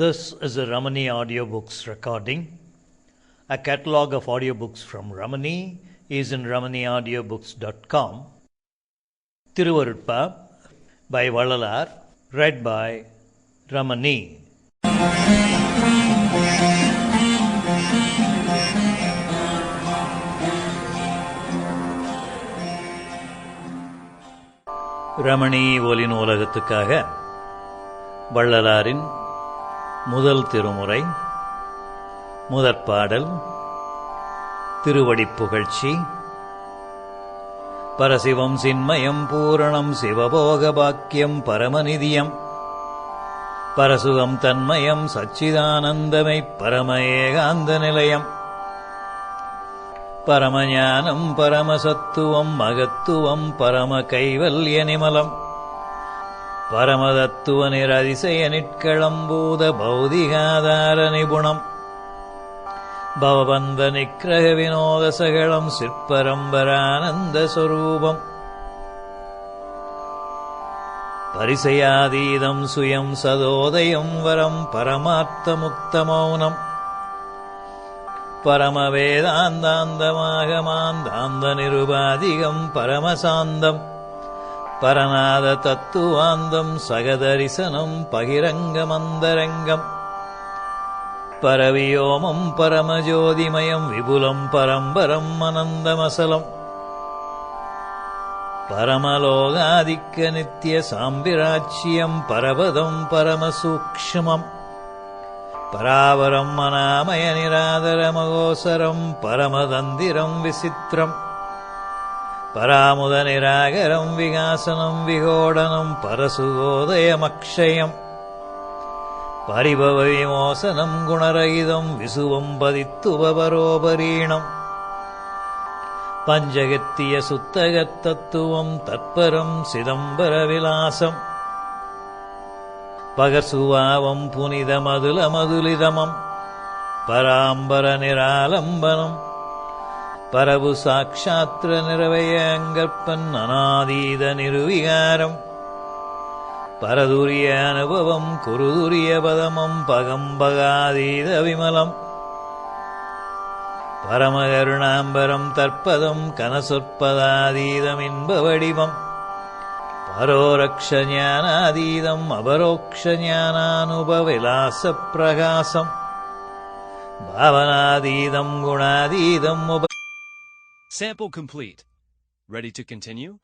This is a Ramani Audiobooks recording. A catalog of audiobooks from Ramani is in ramaniaudiobooks.com. Tiruvarutpa by Valalar, read by Ramani. Ramani ஒலி நூலகத்துக்காக வள்ளலாரின் முதல் திருமுறை முதற் பாடல் புகழ்ச்சி பரசிவம் சின்மயம் பூரணம் சிவபோக பாக்கியம் பரமநிதியம் பரசுகம் தன்மயம் சச்சிதானந்தமை பரம ஏகாந்த நிலையம். परमज्ञानम् परमसत्त्वम् मगत्त्वं परमकैवल्यनिमलम् परमदत्त्वनिरतिशयनिट्कळम्बूदबौधिकाधारनिपुणम् भववन्धनिग्रहविनोदसं सिपरम्बरानन्दस्वरूपम् परिसयादीदम् सुयं सदोदयम् वरम् परमार्तमुक्तमौनम् परमवेदान्दामागमान्दानिरुपाधिगम् परमसान्दम् परनादतत्तुवान्दम् सगदरिसनं पहिरङ्गमन्दरङ्गम् परवयोमम् परमज्योतिमयं विपुलं परम्परम् अनन्दमसलम् परमलोकादिकनित्यसाम्बिराज्यम् परपदम् परमसूक्ष्मम्। பராபரம் அனாமய பரநாத தத்துவாந்தம் நிராதரமகோசரம் பரமதந்திரம் விசித்திரம். பராமுத நிராகரம் விகாசனம் விகோடனம் பரசுகோதயமக்ஷயம். பரிபவ விமோசனம் குணரகிதம் விசுவம் பதித்துபபரோபரீணம் பஞ்சகத்திய சுத்தகத் தத்துவம் தற்பரம் சிதம்பர விலாசம். பகர்சுவாவம் புனித மதுல மதுலிதமம் பராம்பர நிராலம்பனம் பரவு சாட்சாத்திர நிறவய அங்கற்பன் அநாதீத நிருவிகாரம். பரதுரிய அனுபவம் குருதுரிய பதமம் பகம்பகாதீத விமலம். பரமகருணாம்பரம் தற்பதம் கனசொற்பதாதீதம் இன்ப வடிவம் ആരോരക്ഷജ്ഞാനാതീതം അപരോക്ഷജ്ഞാനാനുപവിലാസപ്രകാശം ഭാവനാതീതം ഗുണാതീതം ഉപ Sample complete. Ready to continue?